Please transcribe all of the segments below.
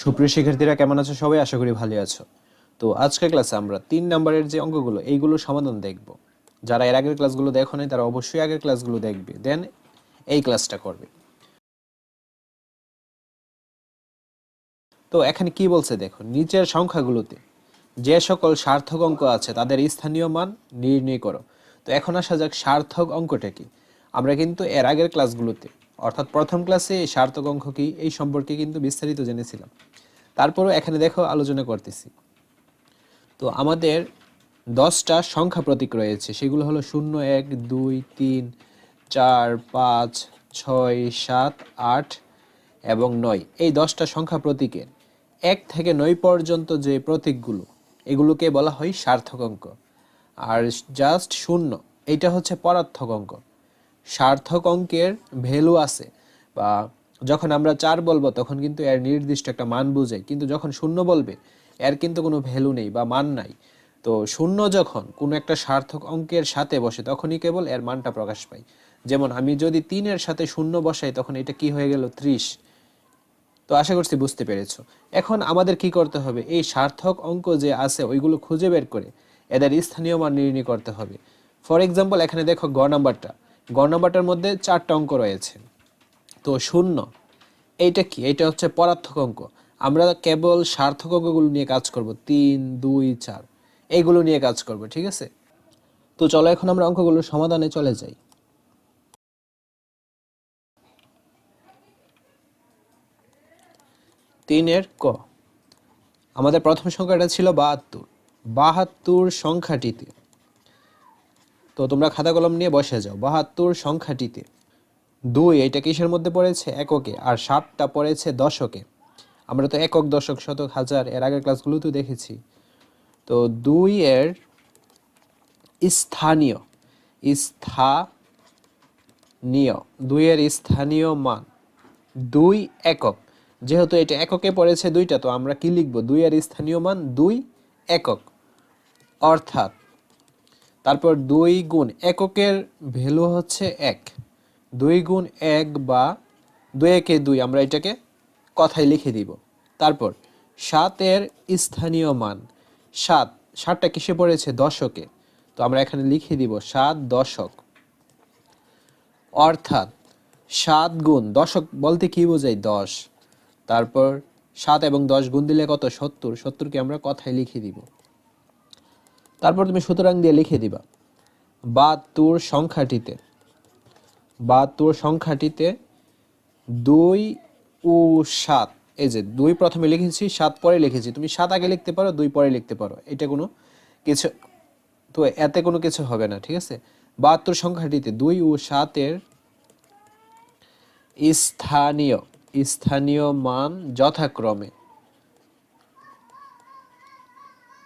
সুপ্রিয় শিক্ষার্থীরা, কেমন আছো সবাই? আশা করি ভালো আছো। তো আজকের ক্লাসে আমরা তিন নাম্বারের যে অঙ্কগুলো এইগুলো সমাধান দেখব। যারা এর আগের ক্লাসগুলো দেখো নাই, তারা অবশ্যই আগের ক্লাসগুলো দেখবে। দেন এই ক্লাসটা করবে। তো এখানে কি বলছে দেখো, নিচের সংখ্যাগুলোতে যে সকল সার্থক অঙ্ক আছে, তাদের স্থানীয় মান নির্ণয় করো। তো এখন আসা যাক সার্থক অঙ্কটা কি। আমরা কিন্তু এর আগের ক্লাসগুলোতে অর্থাৎ প্রথম ক্লাসে সার্থক অঙ্ক কি? এই সম্পর্কে কিন্তু বিস্তারিত জেনেছিলাম। তারপরও এখানে দেখো আলোচনা করতেছি। তো আমাদের দশটা সংখ্যা প্রতীক রয়েছে। সেগুলো হলো শূন্য, এক, দুই, তিন, চার, পাঁচ, ছয়, সাত, আট এবং নয়। এই দশটা সংখ্যা প্রতীকের এক থেকে নয় পর্যন্ত যে প্রতীকগুলো, এগুলোকে বলা হয় সার্থক অঙ্ক। আর জাস্ট শূন্য, এইটা হচ্ছে পরার্থক অঙ্ক। সার্থক অঙ্কের ভ্যালু আছে বা যখন আমরা চার বলব, তখন কিন্তু এর নির্দিষ্ট একটা মান বোঝাই কিন্তু যখন শূন্য বলবে, এর কিন্তু কোনো ভ্যালু নেই বা মান নাই। তো শূন্য যখন কোনো একটা সার্থক অঙ্কের সাথে বসে, তখনই কেবল এর মানটা প্রকাশ পায় যেমন আমি যদি তিনের সাথে শূন্য বসাই, তখন এটা কি হয়ে গেল? ত্রিশ। তো আশা করছি বুঝতে পেরেছ। এখন আমাদের কি করতে হবে? এই সার্থক অঙ্ক যে আছে, ওইগুলো খুঁজে বের করে এদের স্থানীয় মান নির্ণয় করতে হবে। ফর এক্সাম্পল এখানে দেখো গ নাম্বারটা। গ মধ্যে চারটা অঙ্ক রয়েছে। তো শূন্য, এইটা কি? এইটা হচ্ছে পরার্থক অঙ্ক। আমরা কেবল সার্থক অঙ্কগুলো নিয়ে কাজ করব। তিন, দুই, চার, এইগুলো নিয়ে কাজ করব, ঠিক আছে? তো চলো এখন আমরা অঙ্কগুলোর সমাধানে চলে যাই। তিনের ক, আমাদের প্রথম সংখ্যাটা ছিল বাহাত্তর। বাহাত্তর সংখ্যাটিতে তো তোমরা খাতা কলম নিয়ে বসে যাও। বাহাত্তর সংখ্যাটিতে। দুই, এটা কিসের মধ্যে পড়েছে? এককে। আর সাতটা পড়েছে দশকে। আমরা তো একক, দশক, শতক, হাজার। এর আগের ক্লাসগুলোতেও দেখেছি। তো দুই এর স্থানীয়। স্থানীয়। দুইয়ের স্থানীয় মান। দুই একক। যেহেতু এটা এককে পড়েছে দুইটা, তো আমরা কি লিখব? দুইয়ের স্থানীয় মান, দুই একক। অর্থাৎ তারপর দুই গুণ এককের ভ্যালু হচ্ছে এক। দুই গুণ এক বা দুই একে দুই, আমরা এটাকে কথায় লিখে দিব। তারপর সাতের স্থানীয় মান। সাত, সাতটা কিসে পড়েছে? দশকে। তো আমরা এখানে লিখে দিব সাত দশক। অর্থাৎ সাত গুণ, দশক বলতে কি বোঝায়? দশ। তারপর সাত এবং দশ গুণ দিলে কত? সত্তর। সত্তরকে আমরা কথায় লিখে দিব। তারপর তুমি সুতরাং দিয়ে লিখে দিবা। বাহাত্তর সংখ্যাটিতে বাহাত্তর সংখ্যাটিতে দুই ও সাত, এই যে দুই প্রথমে লিখেছি, সাত পরে লিখেছি। তুমি সাত আগে লিখতে পারো, দুই পরে লিখতে পারো। এটা কোনো কিছু, তো এতে কোনো কিছু হবে না, ঠিক আছে? বাহাত্তর সংখ্যাটিতে দুই ও সাতের স্থানীয় স্থানীয় মান যথাক্রমে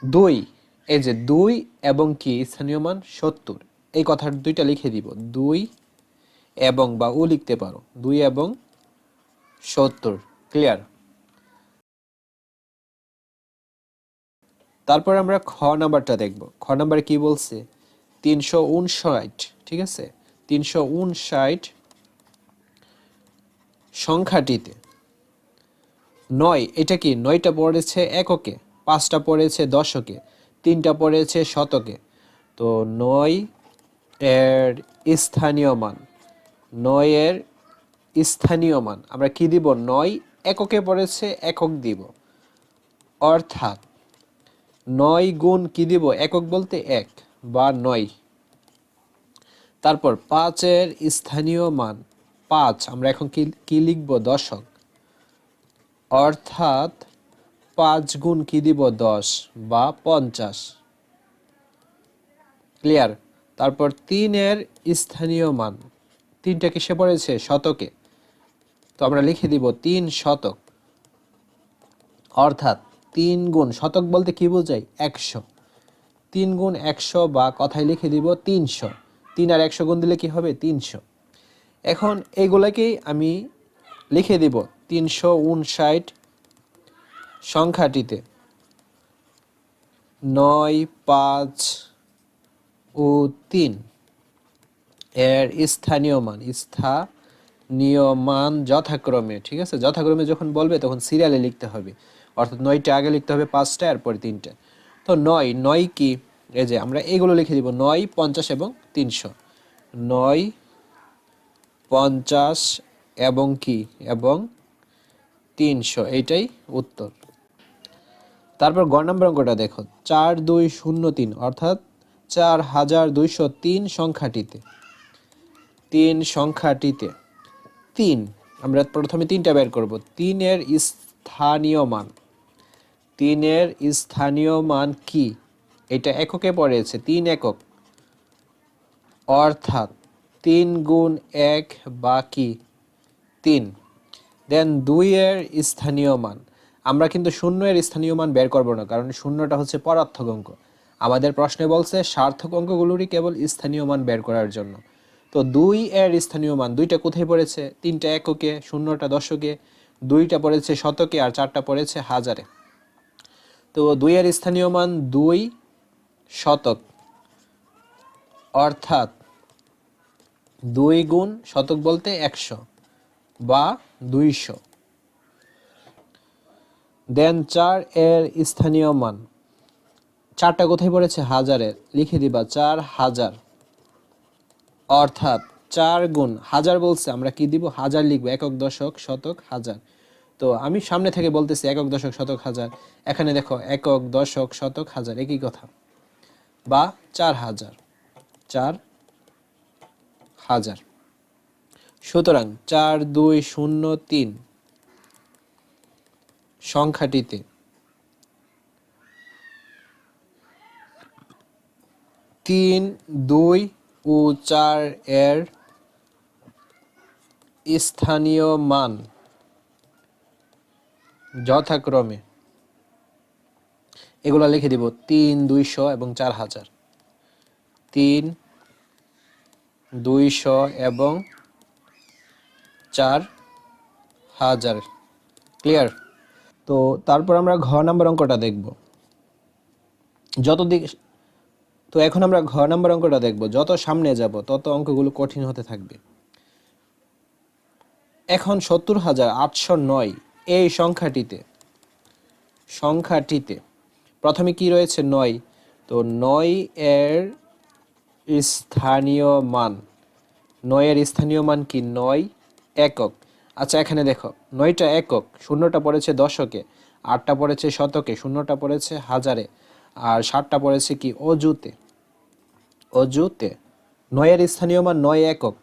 দুই এই যে দুই এবং কি স্থানীয় মান সত্তর। এই কথার দুইটা লিখে দিব। দুই এবং বা ও লিখতে পারো। দুই এবং সত্তর। ক্লিয়ার তারপর আমরা খ নাম্বারটা দেখব। খ নাম্বার কি বলছে? তিনশো উনষাট, ঠিক আছে? তিনশো উনষাট সংখ্যাটিতে। নয়, এটা কি নয়টা পড়েছে এককে? পাঁচটা পড়েছে দশকে। তিনটা পড়েছে শতকে। তো নয় এর স্থানীয় মান। নয়ের স্থানীয় মান। আমরা কি দিব? নয় এককে পড়েছে, একক দিব। অর্থাৎ নয় গুণ কি দিব? একক বলতে এক বা নয়। তারপর পাঁচের স্থানীয় মান। পাঁচ, আমরা এখন কি কি লিখব? দশক। অর্থাৎ পাঁচ গুণ কি দিব? দশ বা পঞ্চাশ। ক্লিয়ার তারপর তিনের স্থানীয় মান। তিনটা কিসে পড়েছে? শতকে। তো আমরা লিখে দিব তিন শতক। অর্থাৎ তিন গুণ। শতক বলতে কি বোঝায়? একশো। তিন গুণ একশো বা কথায় লিখে দিব তিনশো। তিন আর একশো গুণ দিলে কি হবে? তিনশো। এখন এইগুলাকেই আমি লিখে দিব তিনশো উনষাট সংখ্যাটিতে। নয়, পাঁচ ও তিন। এর স্থানীয় মান, স্থানীয় নিয়মান যথাক্রমে, ঠিক আছে? যথাক্রমে যখন বলবে, তখন সিরিয়ালে লিখতে হবে। অর্থাৎ নয়টা আগে লিখতে হবে পাঁচটা, এরপরে তিনটে। তো নয় নয় কি? এই যে, আমরা এগুলো লিখে দিব, নয়, পঞ্চাশ এবং তিনশো। নয়, পঞ্চাশ এবং কি? এবং তিনশো, এইটাই উত্তর। তারপর গ নম্বর অঙ্কটা দেখো, চার, দুই, শূন্য, তিন, অর্থাৎ চার হাজার দুইশো তিন সংখ্যাটিতে। তিন সংখ্যাটিতে। তিন, আমরা প্রথমে তিনটা বের করব। তিনের স্থানীয় মান। তিনের স্থানীয় মান কি? এটা এককে পড়েছে, তিন একক। অর্থাৎ তিন গুণ এক বা কি তিন। দেন দুইয়ের স্থানীয় মান। আমরা কিন্তু শূন্যের স্থানীয় মান বের করব না, কারণ শূন্যটা হচ্ছে পরার্থক অঙ্ক। আমাদের প্রশ্নে বলছে সার্থক অঙ্কগুলোরই কেবল স্থানীয় মান বের করার জন্য। তো দুই এর স্থানীয় মান, দুইটা কোথায় পড়েছে? তিনটা এককে, শূন্যটা দশকে, দুইটা পড়েছে শতকে আর চারটা পড়েছে হাজারে। তো দুই এর স্থানীয় মান দুই শতক, অর্থাৎ দুই গুণ শতক বলতে একশো বা দুইশো। দেন চার এর স্থানীয় মান। চারটা কোথায় পড়েছে? হাজারের। লিখে দিবা, চার হাজার। অর্থাৎ চার গুণ হাজার বলছে, আমরা কি দিব? হাজার লিখব, একক দশক শতক হাজার। তো আমি সামনে থেকে বলতেছি একক দশক শতক হাজার। এখানে দেখো, একক দশক শতক হাজার, একই কথা। বা চার হাজার চার হাজার। সুতরাং চার দুই শূন্য তিন। সংখ্যাটিতে। তিন, দুই ও চার এর স্থানীয় মান যথাক্রমে। এগুলো লিখে দিব, তিন, দুইশো এবং চার হাজার। তিন, দুইশো এবং চার হাজার। ক্লিয়ার? তো তারপর আমরা ঘ নাম্বার অঙ্কটা দেখব। যত দিক তো এখন আমরা ঘ নাম্বার অঙ্কটা দেখব। যত সামনে যাব, তত অঙ্কগুলো কঠিন হতে থাকবে। এখন সত্তর হাজার আটশো নয় এই সংখ্যাটিতে। সংখ্যাটিতে। প্রথমে কি রয়েছে? নয়। তো নয় এর স্থানীয় মান। নয়ের স্থানীয় মান কি? নয় একক। আচ্ছা এখানে দেখো, নয়টা একক, শূন্যটা পড়েছে দশকে, আটটা পড়েছে শতকে, শূন্যটা পড়েছে হাজারে, আর ষাটটা পড়েছে কি, অজুতে। অজুতে, নয়ের স্থানীয় মান নয় একক,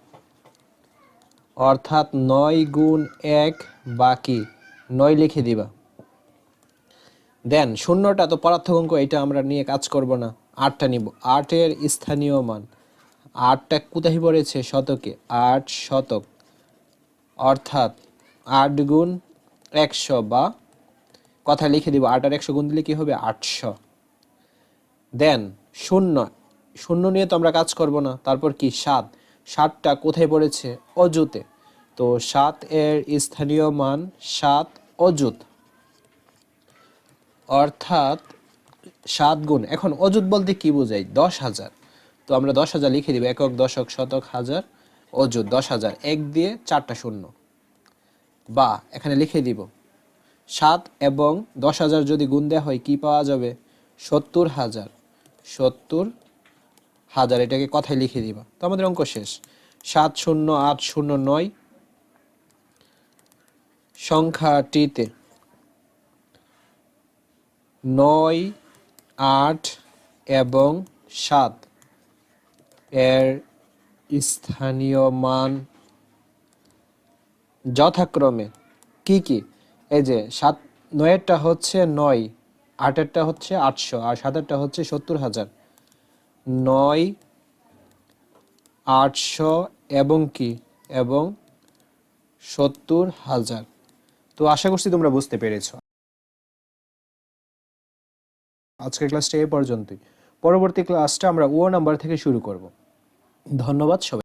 অর্থাৎ নয় গুণ এক বাকি, নয় লিখে দিবা। দেন, শূন্যটা তো পরার্থক অঙ্ক এটা আমরা নিয়ে কাজ করব না, আটটা নিব, আটের স্থানীয় মান, আটটা কোথায় পড়েছে শতকে, আট শতক অর্থাৎ আট গুণ একশো বা কথা লিখে দিব, আট আর একশো গুণ দিলে কি হবে? আটশো। দেন শূন্য শূন্য নিয়ে তো আমরা কাজ করব না। তারপর কি? সাত। সাতটা কোথায় পড়েছে? অজুতে তো সাত এর স্থানীয় মান সাত অজুত অর্থাৎ সাত গুণ। এখন অজুত বলতে কি বোঝাই দশ হাজার। তো আমরা দশ হাজার লিখে দিব। একক, দশক, শতক, হাজার। অজুত দশ হাজার, এক দিয়ে চারটা শূন্য। বা এখানে লিখে দিব, সাত এবং দশ হাজার যদি গুণ দেওয়া হয় কি পাওয়া যাবে? সত্তর হাজার। সত্তর হাজার, এটাকে কথায় লিখে দিবা। তো আমাদের অঙ্ক শেষ। সাত শূন্য আট শূন্য নয় সংখ্যাটিতে নয়, আট এবং সাত এর স্থানীয় মান যথাক্রমে কি কি? এই যে সাত, নয়েরটা হচ্ছে নয়, আটেরটা হচ্ছে আটশো, আর সাতেরটা হচ্ছে সত্তর হাজার। নয়, আটশো এবং কি? এবং সত্তর হাজার। তো আশা করছি তোমরা বুঝতে পেরেছ। আজকের ক্লাসটা এই পর্যন্তই। পরবর্তী ক্লাসটা আমরা ও নাম্বার থেকে শুরু করব। ধন্যবাদ সবাই